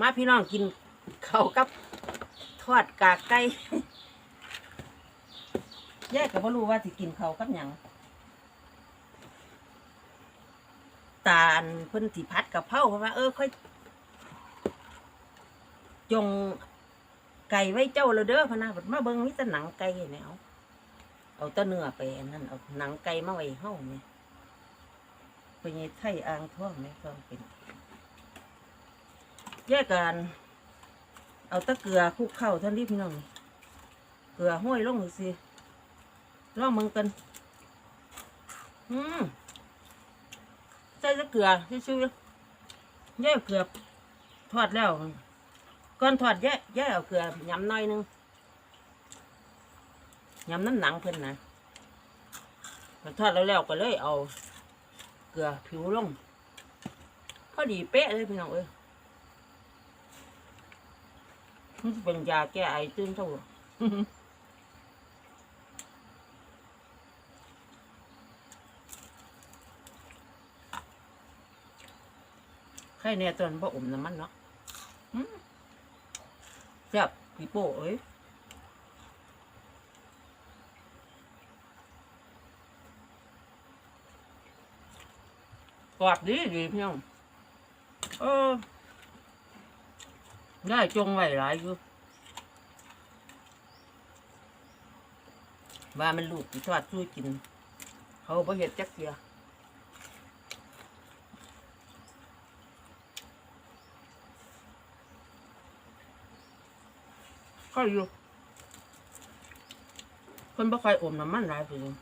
มาพี่น้องกินเขากับทอดกากไก่ แยกก็บ่รู้ว่าสิกินเขากับหยังตาอันเพิ่นสิพัดกับเผาเพราะว่า เออค่อย จงไก่ไว้เจ้าแล้วเด้อพะนะบัดมาเบิ่งมีแต่หนังไก่เนี่ยเอาเอาแตะเนื้อไปอันนั่นเอาหนังไก่มาไว้เฮาเนี่ยไปยังไทยอ่างท่องเนี่ยก็เป็น แยกกัน เอาตะเกือคลุกเข้าท่านที่พี่น้องเกลือห้อยลงดูสิลองมึงกัน อืมใส่ตะเกือชื่อๆแย่เกลือทอดแล้วก่อนทอดแย่แย่เอาเกลือยำหน่อยหนึงยำน้ำหนังเพิ่นนะพอทอดแล้วแล้วก็เลยเอา เกลือผิวลงพอดีเป๊ะเลยพี่น้องเอ้ย มันจะ เป็นยาแก้ไอตื้นเท่าใครเนี่ยตอนพ่ออมน้ำมันเนาะแซ่บพี่โป้เอ้ยกอบดีดีพี่น้องเออ ได้จงไว้หลายอยู่ว่ามันลูกทอดช่วยกิน เขาบ่เห็ดจักเกียก็อยู่คนบ่ค่อยอมน้ำมันหลายไปเลย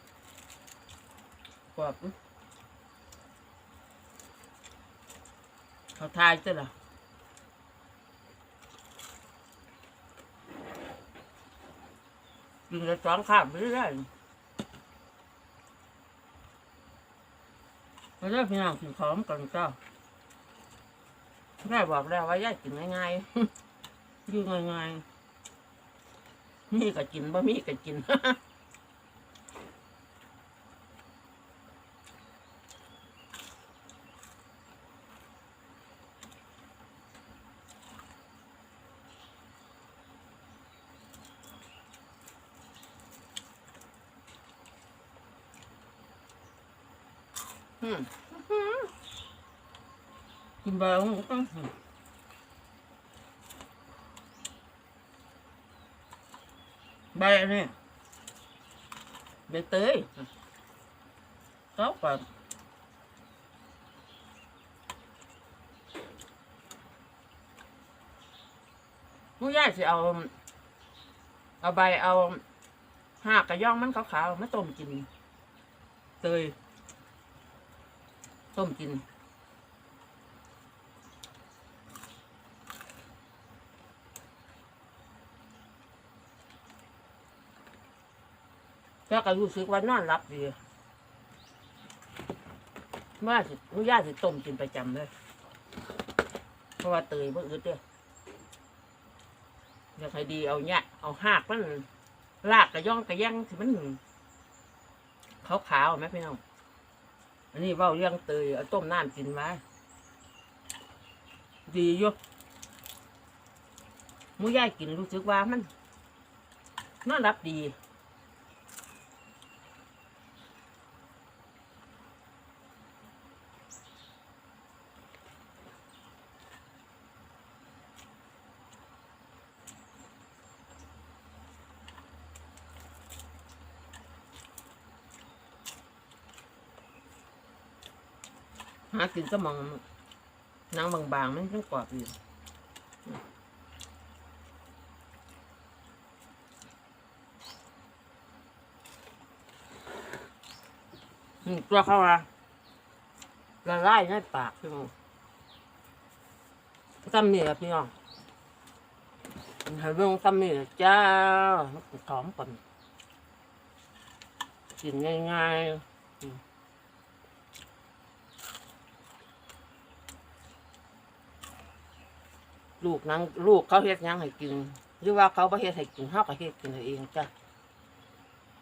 กรอบเขาทายจ้ะล่ะ กินจะสองข้ามไปเรื่อยๆไม่ได้พี่น้องกินของกันเจ้าได้บอกแล้วว่าย่ากินง่ายๆอยู่ง่ายๆมีก็กินบ่มีก็กิน กินไปแล้วมันก็ต้องใบอันนี้ใบเตยเขาก่อนผู้ย่ายสิเอาเอาใบเอาหากกระย่องมันขาวๆมาต้มกินเตย ต้มกินแล้วก็รู้สึกว่านอนหลับดีเมื่อสิมื่อย่าสิต้มกินประจำเลยเพราะว่าเตยเพื่อึดเด้ออยากให้ดีเอาเนี่ยเอาหากมันลากกระย่องกระแย่งที่มันขาวๆไหมพี่น้อง อันนี้เว้าเรื่องเตยเอาต้มน้ำกินมาดีอยู่หมูย่ายกินรู้สึกว่ามันนอนรับดี หากินสมองนังบางๆ มันยังกรอบอยู่ตัวเขาอะละลายในปากพี่น้องตำนี่แหละพี่น้องให้เบิ่องตำนี่แหละจ้าหอมก่อนกินง่ายๆ ลูกนังลูกเขาเฮ็ดหยังให้กิน หรือว่าเขาบ่เฮ็ดให้กินเฮาก็เฮ็ดกินเอาเองจ้ะ